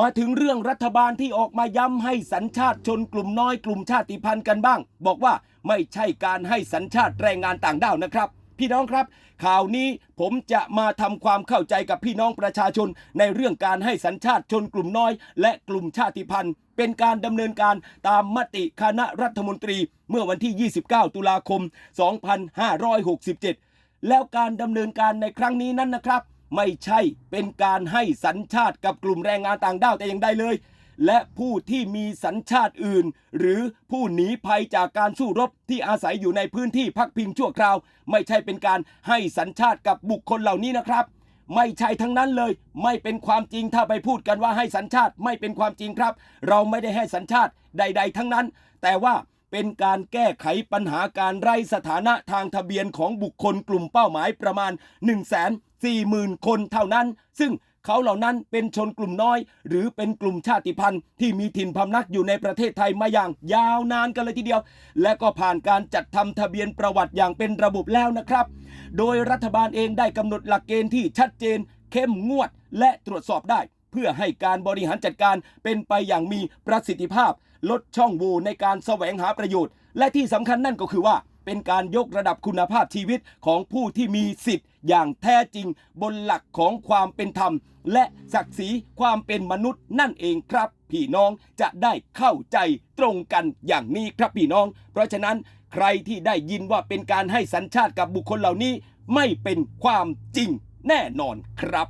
มาถึงเรื่องรัฐบาลที่ออกมาย้ำให้สัญชาติชนกลุ่มน้อยกลุ่มชาติพันธุ์กันบ้าง บอกว่าไม่ใช่การให้สัญชาติแรงงานต่างด้าวนะครับ พี่น้องครับ ข่าวนี้ผมจะมาทำความเข้าใจกับพี่น้องประชาชน ในเรื่องการให้สัญชาติชนกลุ่มน้อย และกลุ่มชาติพันธุ์ เป็นการดำเนินการตามมติคณะรัฐมนตรี เมื่อวันที่ 29 ตุลาคม 2567 แล้วการดำเนินการในครั้งนี้นั้นนะครับ ไม่ใช่เป็นการให้สัญชาติกับกลุ่มแรงงานต่างด้าวแต่อย่างใดเลย และผู้ที่มีสัญชาติอื่น หรือผู้หนีภัยจากการสู้รบที่อาศัยอยู่ในพื้นที่พักพิงชั่วคราว ไม่ใช่เป็นการให้สัญชาติกับบุคคลเหล่านี้นะครับ ไม่ใช่ทั้งนั้นเลย ไม่เป็นความจริงถ้าไปพูดกันว่าให้สัญชาติไม่เป็นความจริงครับ เราไม่ได้ให้สัญชาติใด ๆ ทั้งนั้น แต่ว่า เป็นการแก้ไขปัญหาการไร้สถานะทางทะเบียนของบุคคลกลุ่มเป้าหมายประมาณ 1 4 0 0 0 0 คนเท่านั้น ซึ่งเขาเหล่านั้นเป็นชนกลุ่มน้อย หรือเป็นกลุ่มชาติพันธุ์ ที่มีถิ่นพำนักอยู่ในประเทศไทยมาอย่างยาวนานกันเลยทีเดียว และก็ผ่านการจัดทำทะเบียนประวัติอย่างเป็นระบบแล้วนะครับ โดยรัฐบาลเองได้กำหนดหลักเกณฑ์ที่ชัดเจน เข้มงวด และตรวจสอบได้ เพื่อให้การบริหารจัดการเป็นไปอย่างมีประสิทธิภาพ ลดช่องโหว่ในการแสวงหาประโยชน์ และที่สำคัญนั่นก็คือว่า เป็นการยกระดับคุณภาพชีวิตของผู้ที่มีสิทธิ์ อย่างแท้จริง บนหลักของความเป็นธรรม และศักดิ์ศรีความเป็นมนุษย์นั่นเองครับ พี่น้องจะได้เข้าใจตรงกันอย่างนี้ครับพี่น้อง เพราะฉะนั้นใครที่ได้ยินว่าเป็นการให้สัญชาติกับบุคคลเหล่านี้ ไม่เป็นความจริงแน่นอนครับ